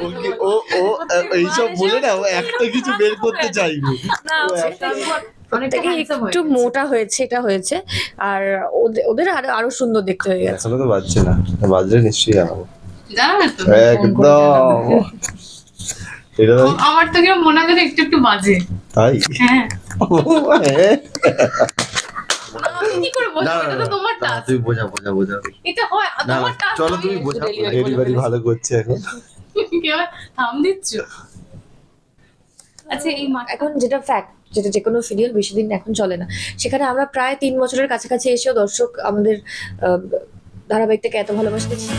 ওকে ও ও এইসব বলে না ও একটা কিছু বের করতে চাইবে। একটা- মোটা হয়েছে এটা হয়েছে। আর ওদের ওদের আরও আরও সুন্দর দেখতে হয়ে গেছে। এখনও তো বাজছে না। বাজলে নিশ্চয়ই জানাব করে। একদম। আমার তো কেউ মনে যেন একটু একটু বাজে। তাই? হ্যাঁ। হ্যাঁ। কি করে বলব এটা তো তোমার টাস্ক তুমি বোঝা বোঝা বোঝা। এটা হয় না না তোমার টাস্ক চলো তুমি বোঝা ডেলিভারি ভালো করছে এখন। কি হয়? থাম দিচ্ছ? আচ্ছা এই মা এখন যেটা ফ্যাক্ট যেটা যে কোনো সিরিয়াল বেশি দিন এখন চলে না। সেখানে আমরা প্রায় তিন বছরের কাছাকাছি এসেও দর্শক আমাদের আহ, ধারাবাহিকটাকে এত ভালোবাসা দিচ্ছে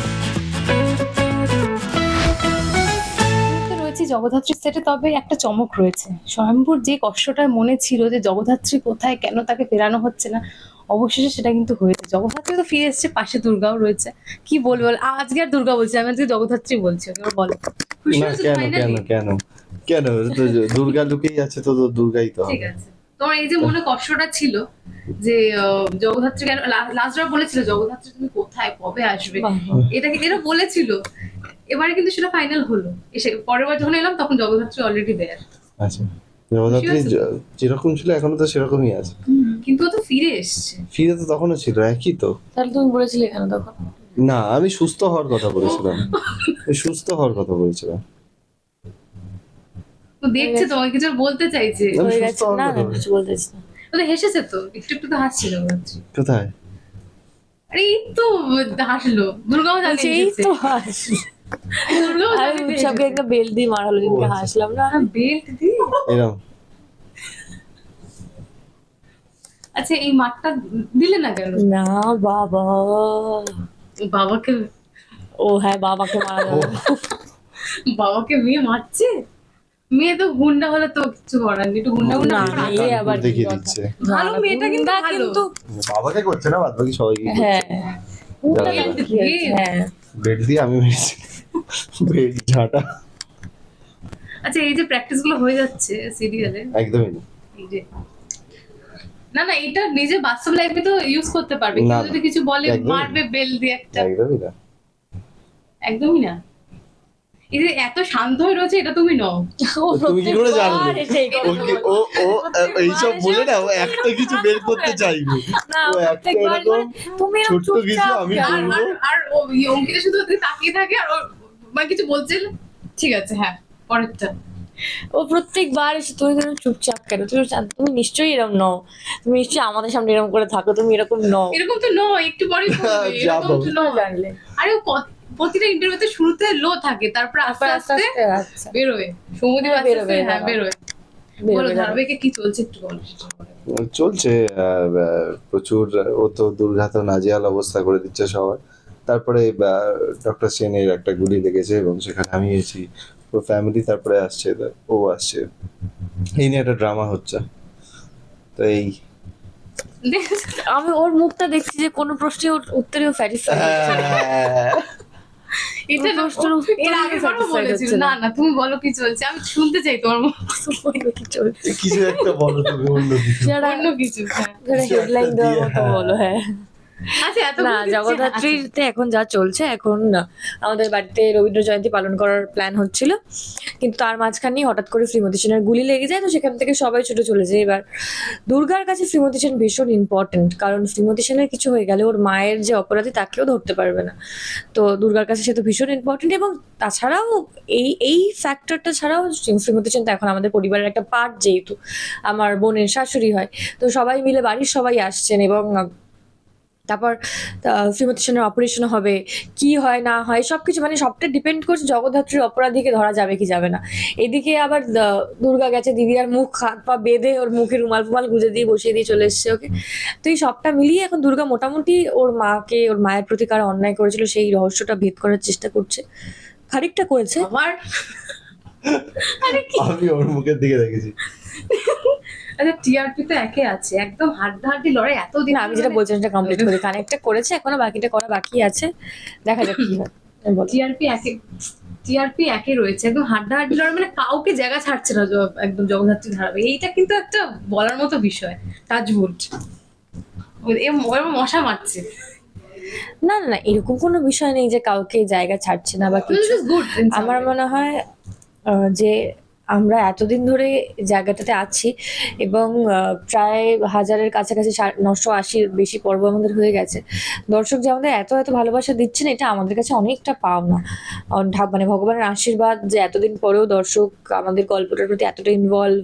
মুহূর্তে রয়েছে জগদ্ধাত্রীর সেটে তবে একটা চমক রয়েছে। স্বয়ম্ভুর যে কষ্টটা মনে ছিল যে জগদ্ধাত্রী কোথায় কেন তাকে ফেরানো হচ্ছে না অবশেষে সেটা কিন্তু হয়েছে জগদ্ধাত্রী তো ফিরে এসেছে পাশে দুর্গাও রয়েছে। কি বলব বল? আজকে আর দুর্গা বলছি আমি আজকে জগদ্ধাত্রী বলছি ওকে এবার বলো। কেন কেন কেন কেন? দুর্গা লুকেই আছে তো দুর্গাই তো ঠিক আছে। তোমার এই যে মনে কষ্টটা ছিল যে আহ, জগদ্ধাত্রী কেন লাস্টবার বলেছিল জগদ্ধাত্রী তুমি কোথায় কবে আসবে? এটা কি এরা বলেছিল? এবারে কিন্তু সেটা ফাইনাল হলো। এসে পরের বার যখন এলাম তখন জগদ্ধাত্রী অলরেডি দেয়ার আচ্ছা। জগদ্ধাত্রী যেরকম ছিল এখনও তো সেরকমই আছে। কিন্তু ও তো ফিরে এসছে। ফিরে তো তখনও ছিল একই তো। তাহলে তুমি বলেছিলে কেন তখন? না আমি সুস্থ হওয়ার কথা বলেছিলাম। আমি সুস্থ হওয়ার কথা বলেছিলাম। তো দেখছে তোমাকে কিছু বলতে চাইছে। আমি সুস্থ হওয়ার না কথা না। কিছু বলতেছি না। ও তো হেসেছে তো একটু একটু তো হাসছিল কোথায়? আরে এই তো হাসলো। দুর্গাও জানে বলছি, এই তো হাস দুর্গাও আর জানে উৎসবকে একটা বেল দিয়ে মারা হলো দিনকে আচ্ছা। হাসলাম না। বেল্ট দিয়ে? এরম। আচ্ছা এই মাঠটা দিলে না কেন? না বাবা। বাবাকে ও হ্যাঁ বাবাকে মারা যাবে। বাবাকে মেয়ে মারছে? মেয়ে তো গুন্ডা হলে তো কিছু করার নেই একটু গুন্ডা গুন্ডা আবার দেখিয়ে দিচ্ছে। ভালো মেয়েটা কিন্তু বাবাকে করছে না বাদ বাকি সবাইকে হ্যাঁ? হ্যাঁ। দিয়ে আমি মেরেছি। ঝাঁটা। আচ্ছা এই যে প্র্যাকটিসগুলো হয়ে যাচ্ছে সিরিয়ালে একদমই না। এই যে না না এটা নিজে বাস্তব লাইফে তো ইউজ করতে পারবে। কেউ যদি কিছু বলে মারবে বেল দিয়ে একটা। একদমই না। একদমই না। এই যে এত শান্ত হয়ে রয়েছে এটা তুমি নও। ও তুমি কি করে জানলে? ও ও এইসব বলে না ও একটা কিছু বের করতে চাইবে না, ও একটা এরকম তুমি ছোট্ট কিছু আমি আর বলব। আর আর ও অঙ্কিতা শুধু তাকিয়ে থাকে আর ও মানে কিছু বলছিল ঠিক আছে হ্যাঁ পরেরটা। ও প্রত্যেকবার এসে তুমি কেন চুপচাপ কেন? তুমি তুমি নিশ্চয়ই এরকম নও। তুমি নিশ্চয়ই আমাদের সামনে এরকম করে থাকো তুমি এরকম নও। এরকম তো নয় একটু পরে এরকম তো। নয় জানলে আরে ও কত- প্রতিটা ইন্টারভিউতে শুরুতে লো থাকে তারপর আস্তে আস্তে আচ্ছা। বেরোয়। সমুদ্রে হ্যাঁ, বেরোবে, হ্যাঁ বেরোয়। বেরোবে, বলো ধারাবাহিকে কি চলছে একটু বলো। চলছে আহ, আহ, প্রচুর ও তো দুর্ঘাত নাজিয়াল অবস্থা করে দিচ্ছে সবার। তারপরে ডক্টর সেনের একটা গুলি লেগেছে এবং সেখানে আমি এসেছি পুরো ফ্যামিলি তারপরে আসছে ও আসছে। এই নিয়ে একটা ড্রামা হচ্ছে। তো এই? আমি ওর মুখটা দেখছি যে কোনো প্রশ্নের ওর স্যাটিসফাই এটা প্রশ্নের ও উত্তরে এর আগে বলেছিল। না। না। তুমি বলো কি চলছে। আমি শুনতে চাই তোমার মুখ। কি চলছে কিছু একটা বলো তুমি অন্য কিছু। অন্য কিছু হ্যাঁ। হেডলাইন দেওয়ার মতো হ্যাঁ। বলো হ্যাঁ। না জগদ্ধাত্রীতে এখন যা চলছে এখন আমাদের বাড়িতে রবীন্দ্র জয়ন্তী পালন করার প্ল্যান হচ্ছিল। কিন্তু তার মাঝখানে হঠাৎ করে শ্রীমতী সেনের গুলি লেগে যায় তো সেখান থেকে সবাই ছুটে চলে যায়। এবার দুর্গার কাছে শ্রীমতী সেন ভীষণ ইম্পর্টেন্ট কারণ শ্রীমতী সেনের কিছু হয়ে গেলে ওর মায়ের যে অপরাধী তাকেও ধরতে পারবে না। তো দুর্গার কাছে সে তো ভীষণ ইম্পর্টেন্ট এবং তাছাড়াও এই এই ফ্যাক্টরটা ছাড়াও শ্রীমতী সেন তো এখন আমাদের পরিবারের একটা পার্ট যেহেতু আমার বোনের শাশুড়ি হয়। তো সবাই মিলে বাড়ির সবাই আসছেন এবং তারপর আহ, শ্রীমতী সেনের অপারেশন হবে কি হয় না হয় সবকিছু মানে সবটা ডিপেন্ড করছে জগদ্ধাত্রীর অপরাধীকে ধরা যাবে কি যাবে না। এদিকে আবার দুর্গা গেছে দিদি আর মুখ হাত পা বেঁধে ওর মুখে রুমাল ফুমাল গুঁজে দিয়ে বসিয়ে দিয়ে চলে এসছে ওকে। তো এই সবটা মিলিয়ে এখন দুর্গা মোটামুটি ওর মাকে ওর মায়ের প্রতি কারা অন্যায় করেছিল সেই রহস্যটা ভেদ করার চেষ্টা করছে। খানিকটা করেছে। আমার? আমি ওর মুখের দিকে দেখেছি। আচ্ছা টিআরপি তো একে আছে একদম হাড্ডাহাড্ডি লড়াই এতদিন আমি যেটা বলছিলাম সেটা কমপ্লিট করি। কানেক্টটা করেছে এখনও বাকিটা করা বাকি আছে। দেখা যাক কি হয়। টিআরপি একে টিআরপি একে রয়েছে একদম হাড্ডাহাড্ডি লড়াই মানে কাউকে জায়গা ছাড়ছে না একদম জগদ্ধাত্রী ধারাবে এইটা কিন্তু একটা বলার মতো বিষয় টাচবুট এ মশা মারছে। না না না এরকম কোনো বিষয় নেই যে কাউকে জায়গা ছাড়ছে না বা কিছু। আমার মনে হয় যে আমরা এতদিন ধরে জায়গাটাতে আছি এবং প্রায় হাজারের কাছাকাছি নশো আশির বেশি পর্ব আমাদের হয়ে গেছে। দর্শক যে আমাদের এত এত ভালোবাসা দিচ্ছেন এটা আমাদের কাছে অনেকটা পাওনা। মানে ভগবানের আশীর্বাদ যে এতদিন পরেও দর্শক আমাদের গল্পটার প্রতি এতটা ইনভলভ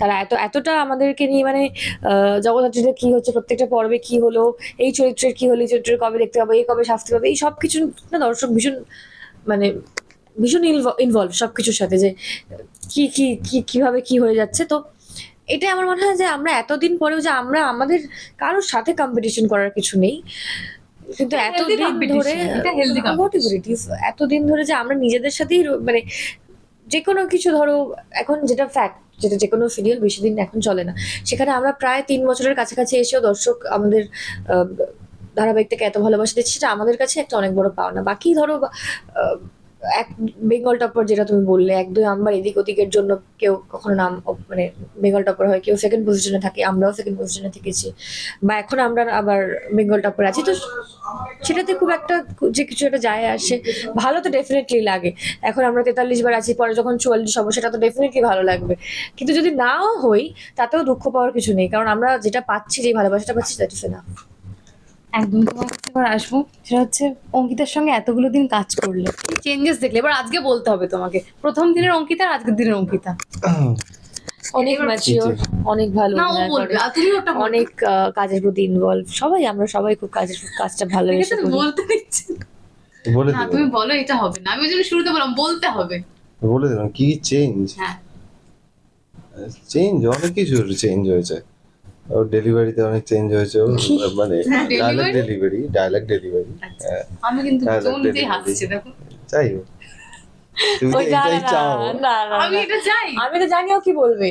তারা এত এতটা আমাদেরকে নিয়ে মানে আহ, জগদ্ধাত্রীতে কি হচ্ছে প্রত্যেকটা পর্বে কি হলো এই চরিত্রের কি হলো এই চরিত্রের কবে দেখতে পাবো এই কবে শাস্তি পাবে এই সব কিছু না দর্শক ভীষণ মানে ভীষণ ইনভলভ সব কিছুর সাথে যে কি কি কি কীভাবে কি হয়ে যাচ্ছে। তো এটাই আমার মনে হয় যে আমরা এতদিন পরেও যে আমরা আমাদের কারোর সাথে কম্পিটিশন করার কিছু নেই। কিন্তু এতদিন ধরে এতদিন ধরে যে আমরা নিজেদের সাথেই মানে যে কোনো কিছু ধরো এখন যেটা ফ্যাক্ট যেটা যে কোনো সিরিয়াল বেশি দিন এখন চলে না। সেখানে আমরা প্রায় তিন বছরের কাছাকাছি এসেও দর্শক আমাদের ধারাবাহিক থেকে এত ভালোবাসা দিচ্ছে সেটা আমাদের কাছে একটা অনেক বড় পাওনা। বাকি ধরো এক বেঙ্গল টপার যেটা তুমি বললে এক দুই নাম্বার এদিক ওদিকের জন্য কেউ কখনো নাম মানে বেঙ্গল টপার হয়, কেউ সেকেন্ড পজিশনে থাকে, আমরাও সেকেন্ড পজিশনে থেকেছি। বা এখন আমরা আবার বেঙ্গল টপার আছি, তো সেটাতে খুব একটা যে কিছু একটা যায় আসে ভালো তো ডেফিনেটলি লাগে। এখন আমরা তেতাল্লিশ বার আছি, পরে যখন চুয়াল্লিশ হব, সেটা তো ডেফিনেটলি ভালো লাগবে। কিন্তু যদি নাও হই, তাতেও দুঃখ পাওয়ার কিছু নেই, কারণ আমরা যেটা পাচ্ছি যে ভালোবাসাটা পাচ্ছি দ্যাট ইস না একদম তোমার কাছে এবার আসব। সেটা হচ্ছে অঙ্কিতার সঙ্গে এতগুলো দিন কাজ করলে। চেঞ্জেস দেখলে। এবার আজকে বলতে হবে তোমাকে। প্রথম দিনের অঙ্কিতা আর আজকের দিনের অঙ্কিতা। অনেক ম্যাচিওর অনেক ভালো অনেক আহ, কাজের প্রতি ইনভলভ সবাই আমরা সবাই খুব কাজের কাজটা করি। বলতে দিচ্ছি। বলে না তুমি বলো এটা হবে না। আমি ওই জন্য শুরুতে বললাম বলতে হবে। বলে দিলাম কি চেঞ্জ হ্যাঁ। চেঞ্জ অনেক কিছু চেঞ্জ হয়েছে। ওর ডেলিভারিতে অনেক চেঞ্জ হয়েছে। মানে ডায়লগ ডেলিভারি ডায়লগ ডেলিভারি। আমি কিন্তু চোখ হাসছি দেখো। যাই হোক। তুমি এটাই চাও। আমি এটা চাই। আমি তো জানিও কি বলবে।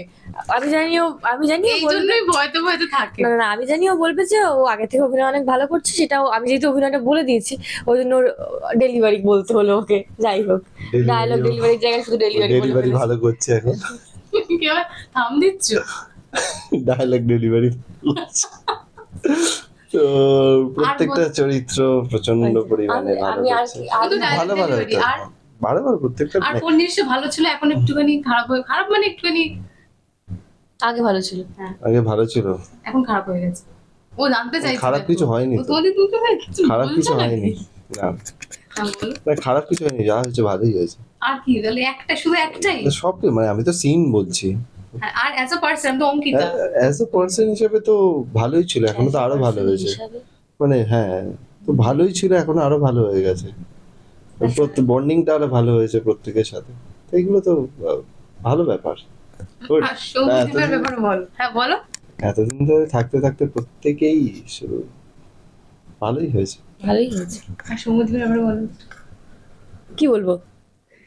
আমি জানিও আমি জানিও এই জন্যই ভয়তে ভয়তে থাকে। না না, না আমি জানিও বলবে যে ও আগে থেকে অভিনয় অনেক ভালো করছে সেটাও আমি যেহেতু অভিনয়টা বলে দিয়েছি ওই জন্য ওর ডেলিভারি বলতে হলো ওকে। যাই হোক। ডায়লগ ও- ডেলিভারির জায়গায় শুধু ডেলিভারি বলে ডেলিভারি ভালো করছে এখন। থাম দিচ্ছ? ডায়লগ ডেলিভারি তো প্রত্যেকটা চরিত্র প্রচণ্ড পরিমাণে ভালো ভালো ভালো প্রত্যেকটা আর কোন জিনিসটা ভালো ছিল? এখন একটুখানি খারাপ হয়ে খারাপ মানে একটুখানি আগে ভালো ছিল। হ্যাঁ। আগে ভালো ছিল। এখন খারাপ হয়ে গেছে। ও জানতে চাইছে খারাপ কিছু হয়নি তোমাদের তুমি খারাপ কিছু হয়নি। না। হ্যাঁ, খারাপ কিছু হয়নি যা হয়েছে ভালোই হয়েছে। আর কি তাহলে একটা শুধু একটাই? সব মানে আমি তো সিন বলছি। আর অ্যাজ আ পার্সন তো অঙ্কিতা। অ্যাজ পার্সন হিসেবে তো ভালোই ছিল এখনও তো আরও ভালো হয়েছে। মানে হ্যাঁ তো ভালোই ছিল এখনও আরও ভালো হয়ে গেছে। বন্ডিংটা আরও ভালো হয়েছে প্রত্যেকের সাথে। তো এগুলো তো ভালো ব্যাপার। এতদিন- হ্যাঁ বলো। এতদিন ধরে থাকতে থাকতে প্রত্যেকেই শুরু ভালোই হয়েছে। ভালোই হয়েছে। আর ব্যাপারে বলো। কি বলব?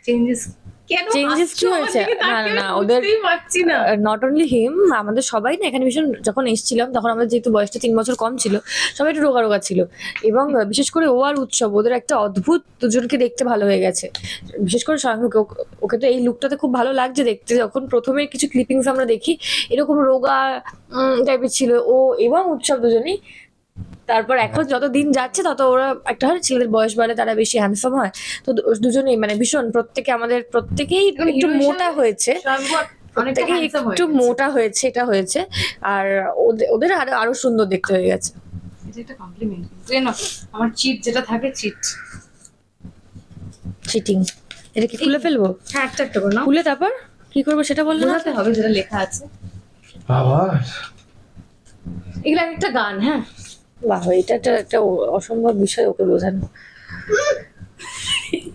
চেঞ্জেস কি হয়েছে? না, ওদের- নট অনলি হিম আমাদের সবাই না এখানে ভীষণ যখন এসেছিলাম তখন আমাদের যেহেতু বয়সটা তিন বছর কম ছিল সবাই একটু রোগা রোগা ছিল। এবং বিশেষ করে ও আর উৎসব ওদের একটা অদ্ভুত দুজনকে দেখতে ভালো হয়ে গেছে। বিশেষ করে স্বয়ংকে ওকে তো এই লুকটাতে খুব ভালো লাগছে দেখতে। যখন প্রথমে কিছু ক্লিপিংস আমরা দেখি এরকম রোগা টাইপের ছিল ও এবং উৎসব দুজনেই তারপর এখন যত দিন যাচ্ছে তত ওরা একটা হয় ছেলেদের বয়স বাড়ে তারা বেশি হ্যান্ডসাম হয়। তো দুজনেই মানে ভীষণ প্রত্যেকে আমাদের প্রত্যেকেই মানে একটু মোটা হয়েছে। হয়ে একটু মোটা হয়েছে এটা হয়েছে। আর ওদের আরও আরও সুন্দর দেখতে হয়ে গেছে। এটা একটা কমপ্লিমেন্ট আমার চিট যেটা থাকে চিট চিটিং এটা কি খুলে ফেলব? হ্যাঁ একটা একটা করে নাও। খুলে তারপর? কি করব সেটা বলল না? হবে যেটা লেখা আছে। আবার এগুলো একটা গান হ্যাঁ। বাহ এটা একটা একটা অসম্ভব বিষয় ওকে বোঝানো।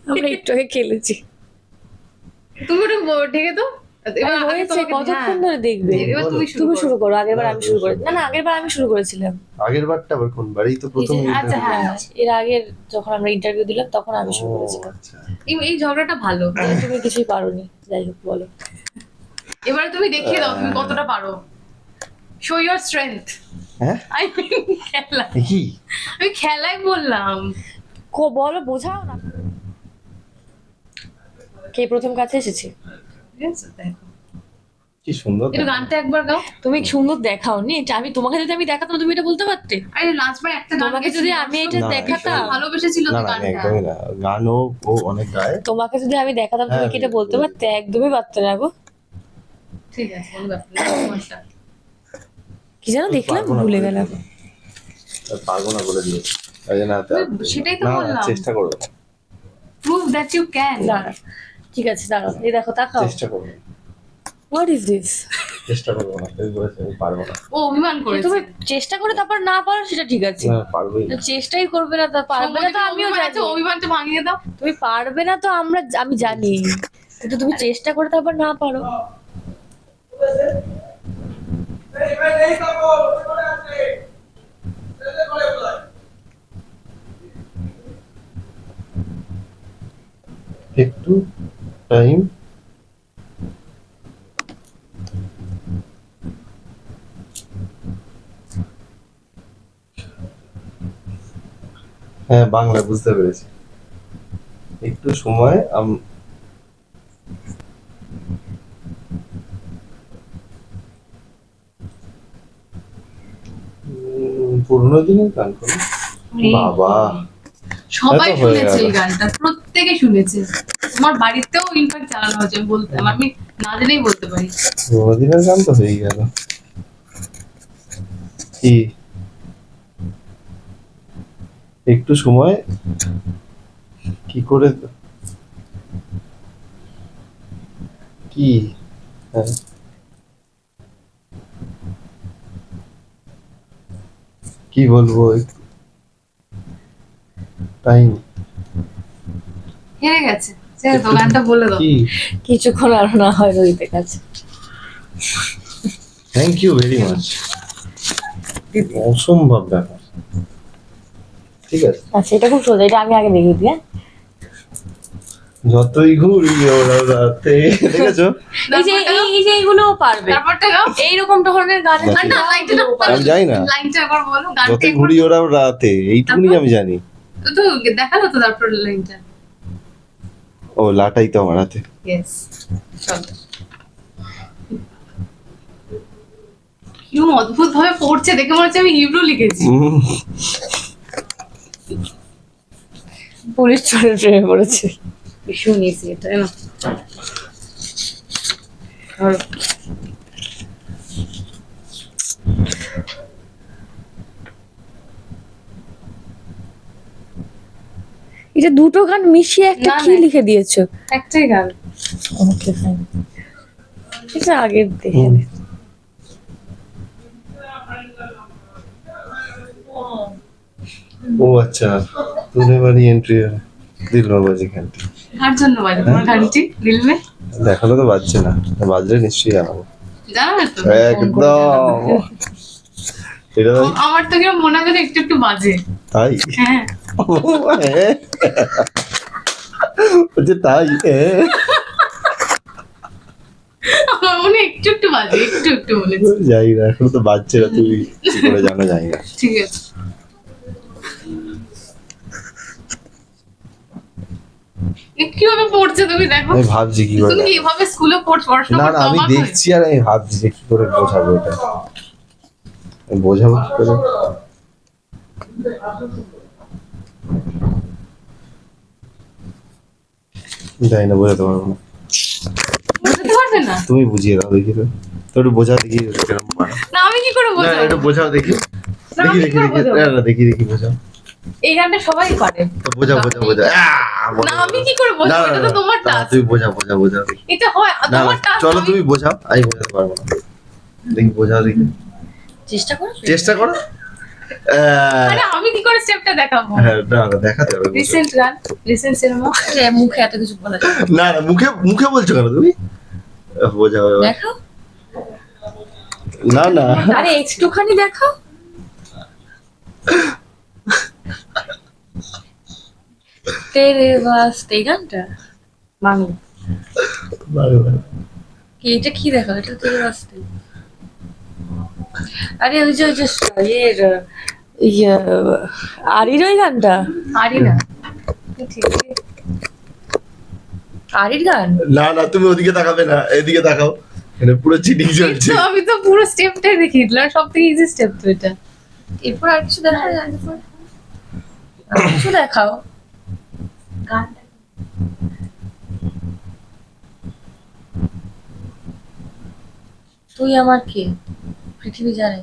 আমরা একটু আগে খেলেছি। তুমি ওটা ঢেকে তো এবার আরে আগে হয়েছে কতক্ষণ হ্যাঁ। ধরে দেখবে? এবার তুমি শুরু করো। শুরু করো আগের বার আমি শুরু করে না না আগের বার আমি শুরু করেছিলাম। আগের বারটা আবার কোন বারেই তো প্রথম আচ্ছা, হ্যাঁ। এর আগের যখন আমরা ইন্টারভিউ দিলাম তখন আমি শুরু করেছিলাম। আচ্ছা। এই এই ঝগড়াটা ভালো। তুমি কিছুই পারোনি যাই হোক বলো। এবারে তুমি দেখিয়ে দাও তুমি কতটা পারো। শো ইয়োর স্ট্রেংথ হ্যাঁ আই মিন খেলা কি আমি খেলাই বললাম কো বলো বোঝাও না কে প্রথম কাছে এসেছে ঠিক আছে দেখো কি সুন্দর একটু গানটা একবার গাও তুমি সুন্দর দেখাওনি এটা আমি তোমাকে যদি আমি দেখাতাম তুমি এটা বলতে পারতে আরে লাস্টবার একটা গান তোমাকে যদি আমি এটা না, দেখাতাম ভালোবেসেছিল না তো গানটা একদমই না গানও ও অনেক গায় তোমাকে যদি আমি দেখাতাম তুমি হ্যাঁ, কি এটা বলতে পারতে একদমই পারতে না গো ঠিক আছে না তোমারটা। কি যেন দেখলাম? ভুলে বলে গেলাম। পারব না বলে দিয়েছি। তাই জন্য সেটাই তো বললাম। চেষ্টা করব প্রুভ দ্যাট ইউ ক্যান দাঁড়া ঠিক আছে দাঁড়াও। এই দেখো তাকাও চেষ্টা করব হোয়াট ইজ দিস চেষ্টা করব না তুমি বলেছ আমি পারব না। ও অভিমান করেছে। তুমি চেষ্টা করে তারপর না পারো সেটা ঠিক আছে। না পারবোই চেষ্টাই করবে না তা পারবে না তো আমিও জানি। অভিমানটা ভাঙিয়ে দাও। তুমি পারবে না তো আমরা আমি জানি। কিন্তু তুমি চেষ্টা করে তারপর না পারো। একটু টাইম হ্যাঁ বাংলা বুঝতে পেরেছি। একটু সময় আম- উম, পুরোনো দিনের গান করো। বাবা। সবাই শুনেছে এই গানটা প্রত্যেকে শুনেছে। তোমার বাড়িতেও ইনফ্যাক্ট চালানো হয়েছে আমি বলতে আমি না জেনেই বলতে পারি। পুরোনো দিনের গান তো হয়ে গেল। কি? একটু সময়। কি করে কি? হ্যাঁ। কি বলব? টাইম হেরে গেছে। তো বলে দাও। কিছুক্ষণ আর না হয় রোহিতের কাছে। থ্যাংক ইউ ভেরি মাচ অসম্ভব ব্যাপার। ঠিক আছে। আচ্ছা এটা খুব সোজা এটা আমি আগে দেখিয়ে দিই হ্যাঁ? যতই ঘুরি ওরা রাতে। দেখেছ? এই যে এই এই যে পারবে। তারপরটা গাও এইরকম ধরনের গান না লাইনটা আমি জানি না। লাইনটা একবার বলো গানটা যতই ঘুরি ওরা রাতে এইটুকুনি আমি জানি। তো দেখাল তো তারপর লাইনটা ও লাটাই তো আমার হাতে। ইয়েস চলো। অদ্ভুত ভাবে পড়ছে দেখে মনে হচ্ছে আমি হিব্রু লিখেছি। পুলিশ চলে প্রেমে পড়েছে। ভীষণ ইজি এটা না এটা দুটো গান মিশিয়ে একটা কি লিখে দিয়েছ? একটাই গান। ওকে ফাইন এটা আগের দেখে ও আচ্ছা তুনে বাড়ি এন্ট্রি দিল বাজি ঘন্টি কার জন্য বাজে? তোমার গানটি দিল মে দেখাল তো বাজছে না। বাজলে নিশ্চয়ই জানাব। তো একদম। এটা আমার তো কিরম মনে হয় যেন একটু একটু বাজে। তাই? হ্যাঁ। হ্যাঁ। বলছে তাই হ্যাঁ। আমার মনে একটু একটু বাজে একটু একটু বলেছি। যাই না এখন তো বাজছে না তুমি কি করে জানো যাই না। ঠিক আছে। কীভাবে পড়ছে তুমি দেখো? আমি ভাবছি কি করে তুমি কি এভাবে স্কুলে পড়াশোনা না আমি দেখছি আর আমি ভাবছি যে কি করে বোঝাবো এটা। বোঝাবো কি করে? জানি না বোঝাতে পারব না। তুমি বুঝিয়ে দাও দেখি তো। একটু বোঝাও দেখি কীরকম না আমি কি করে বোঝাবো? একটু বোঝাও দেখি। দেখি দেখি দেখি। দেখি দেখি বোঝাও। এই গানটা সবাই পারে। বোঝাও বোঝাও বোঝাও, না আমি কি করে না, বোঝাবো এটা তো তোমার টাস্ক তুমি বোঝাও বোঝাও দেখি এটা হয় তোমার টাস্ক চলো তুমি বোঝাও আমি বোঝাতে পারব না। দেখি বোঝাও দেখি। চেষ্টা করো চেষ্টা করো? আহ, আমি কি করে স্টেপটা দেখাবো? হ্যাঁ না না দেখাতে হবে রিসেন্ট গান রিসেন্ট সিনেমা এ, মুখে এত কিছু বলা না। না মুখে মুখে বলছো কেন তুমি? বোঝাও। দেখাও না না। আরে একটুখানি দেখাও। তেরে বাস্তে এই গানটা বাংলা। কি এটা কি দেখাও এটা তেরে বাস্তে আরে ওই যে ওই যে ইয়ের ইয়ে আরির ওই গানটা? পারি না ঠিক আরির গান? না না তুমি ওদিকে তাকাবে না এদিকে তাকাও। এটা পুরো চিটিং চলছে। আমি তো পুরো স্টেপটাই দেখি। দিলাম সব থেকে ইজি স্টেপ তো এটা। এরপর আর কিছু দেখা যায় আর কিছু দেখাও? তুই আমার কে? পৃথিবী জানে।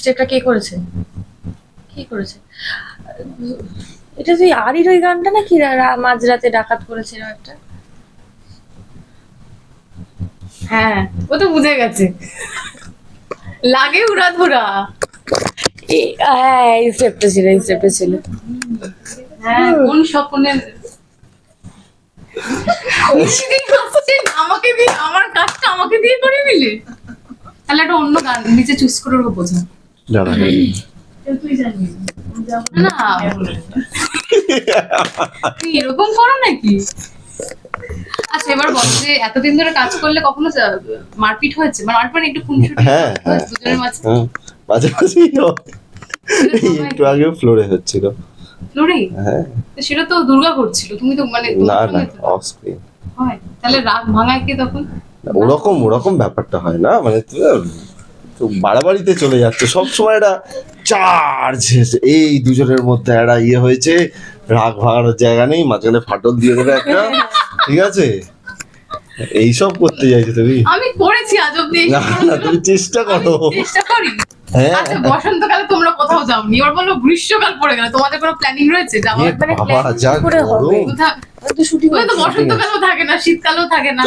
স্টেপটা কে করেছে? কে করেছে? এটা তুই আরির ওই গানটা নাকি মাঝরাতে ডাকাত করেছে এরকম একটা? হ্যাঁ ও তো বুঝে গেছে। লাগে উড়া ধরা এই- হ্যাঁ এই স্টেপটা ছিল এই স্টেপটা ছিল। হ্যাঁ কোন স্বপ্নের? আমাকে দিয়ে আমার কাজটা আমাকে দিয়ে করে নিলে? তাহলে একটা অন্য গান নিচে চুজ করে ওকে বোঝা। না। তুই এরকম করো নাকি? আচ্ছা এবার বল যে এতদিন ধরে কাজ করলে কখনো মারপিট হয়েছে? মানে মারপিট মানে একটু খুনসুটি? হ্যাঁ, হ্যাঁ। দুজনের মাঝে? হ্যাঁ মাঝে। এই একটু আগে ফ্লোরে হচ্ছিল। লড়াই হ্যাঁ। সেটা তো দুর্গা করছিল তুমি তো মানে না না অফ স্ক্রিন হয় তাহলে রাগ ভাঙায় কে তখন? ওরকম ওরকম ব্যাপারটা হয় না মানে বাড়াবাড়িতে চলে যাচ্ছে। সব সময় একটা চার্জ এই দুজনের মধ্যে একটা ইয়ে হয়েছে রাগ ভাঙানোর জায়গা নেই মাঝখানে ফাটল দিয়ে দেবে একটা ঠিক আছে? এইসব করতে চাইছো তুমি? আমি করেছি আজ অব্দি না না তুমি চেষ্টা করো। চেষ্টা করি। হ্যাঁ। আচ্ছা বসন্তকালে তোমরা কোথাও যাওনি? এবার বলো গ্রীষ্মকাল পড়ে গেল তোমাদের কোনো প্ল্যানিং রয়েছে? যাওয়ার মানে বাবা যা গরম। বসন্তকালেও থাকে না শীতকালেও থাকে না।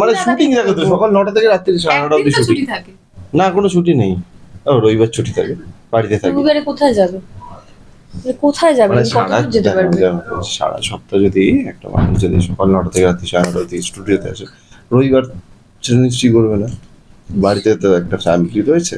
মানে শুটিং থাকে তো? সকাল নটা থেকে রাত্রি সাড়ে নটা ছুটি থাকে। না কোনো ছুটি নেই। ও রবিবার ছুটি থাকে। বাড়িতে থাকি। রবিবারে কোথায় যাবে? কোথায় যাবে? মানে যেতে পারবে? সারা সপ্তাহ যদি একটা মানুষ যদি সকাল নটা থেকে রাত্রি সাড়ে নটা অব্দি স্টুডিওতে আসে রবিবার সেটা নিশ্চয়ই করবে না। বাড়িতে তো একটা ফ্যামিলি রয়েছে।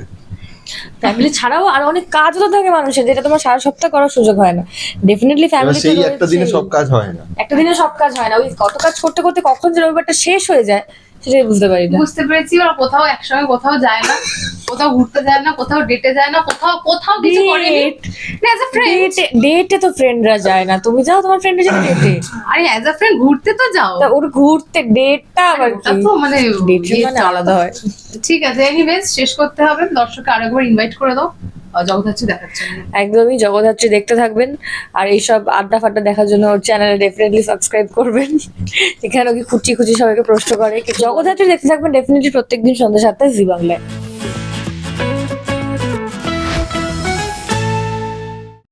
ফ্যামিলি ছাড়াও আর অনেক কাজও তো থাকে মানুষের যেটা তোমার সারা সপ্তাহ করার সুযোগ হয় না। ডেফিনেটলি ফ্যামিলি সেই একটা দিনে সব কাজ হয় না। একটা দিনে সব কাজ হয় না। ওই কত কাজ করতে করতে কখন যে রবিবারটা শেষ হয়ে যায় সেটাই বুঝতে পারি না। বুঝতে পেরেছি ওরা কোথাও একসঙ্গে কোথাও যায় না। কোথাও ঘুরতে যায় না কোথাও ডেটে যায় না কোথাও কোথাও কিছু করেনি। অ্যাজ আ ফ্রেন্ড ডেটে ডেটে তো ফ্রেন্ডরা যায় না। তুমি যাও তোমার ফ্রেন্ডের সাথে ডেটে আরে অ্যাজ আ ফ্রেন্ড ঘুরতে তো যাও। তা ওর ঘুরতে ডেটটা আবার কি? তো মানে ডেট ইয়ে মানে আলাদা হয়। ঠিক আছে এনিওয়েজ শেষ করতে হবে। দর্শককে আরেকবার ইনভাইট করে দাও। জগদ্ধাত্রী দেখার জন্য একদমই জগদ্ধাত্রী দেখতে থাকবেন। আর এইসব আড্ডা ফাড্ডা দেখার জন্য ওর চ্যানেলে ডেফিনেটলি সাবস্ক্রাইব করবেন। এখানে কি খুঁচি খুঁচি সবাইকে প্রশ্ন করে। জগদ্ধাত্রী দেখতে থাকবেন ডেফিনেটলি প্রত্যেকদিন সন্ধ্যা সাতটায় জি বাংলায়